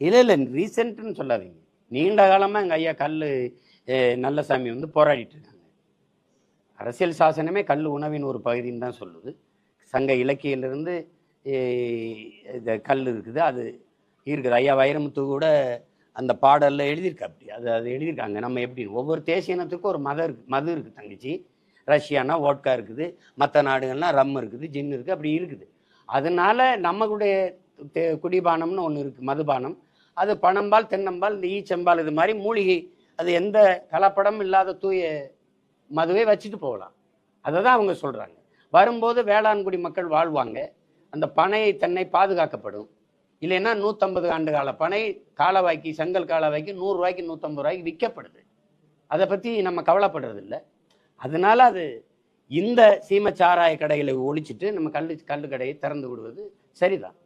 இல்லை இல்லை ரீசெண்ட்னு சொல்லாதீங்க. நீண்ட காலமாக எங்கள் ஐயா கல் நல்லசாமி வந்து போராடிட்டு இருக்காங்க. அரசியல் சாசனமே கல் உணவின் ஒரு பகுதின்னு தான் சொல்லுது. சங்க இலக்கியிலிருந்து இந்த கல் இருக்குது அது இருக்குது. ஐயா வைரமுத்து கூட அந்த பாடலில் எழுதியிருக்கா அப்படி அது அது எழுதியிருக்காங்க. நம்ம எப்படி ஒவ்வொரு தேசிய இனத்துக்கும் ஒரு மதம் இருக்குது மது இருக்குது தங்கச்சி. ரஷ்யானா ஓட்கா இருக்குது. மற்ற நாடுகள்லாம் ரம் இருக்குது ஜின் இருக்குது அப்படி இருக்குது. அதனால நம்மளுடைய குடிபானம்னு ஒன்று இருக்குது மதுபானம். அது பனம்பால் தென்னம்பால் இந்த ஈச்சம்பால் இது மாதிரி மூலிகை அது எந்த கலப்படம் இல்லாத தூய மதுவை வச்சுட்டு போகலாம். அதை தான் அவங்க சொல்கிறாங்க வரும்போது வேளாண்குடி மக்கள் வாழ்வாங்க. அந்த பனை தென்னை பாதுகாக்கப்படும். இல்லைன்னா நூற்றம்பது ஆண்டு கால பனை காலவாய்க்கு செங்கல் காலவாய்க்கு நூறுரூவாய்க்கு நூற்றம்பது ரூபாய்க்கு விற்கப்படுது. அதை பற்றி நம்ம கவலைப்படுறது இல்லை. அதனால அது இந்த சீமச்சாராய சாராய கடைகளை ஒழிச்சிட்டு நம்ம கல் கல் கடையை திறந்து விடுவது சரிதான்.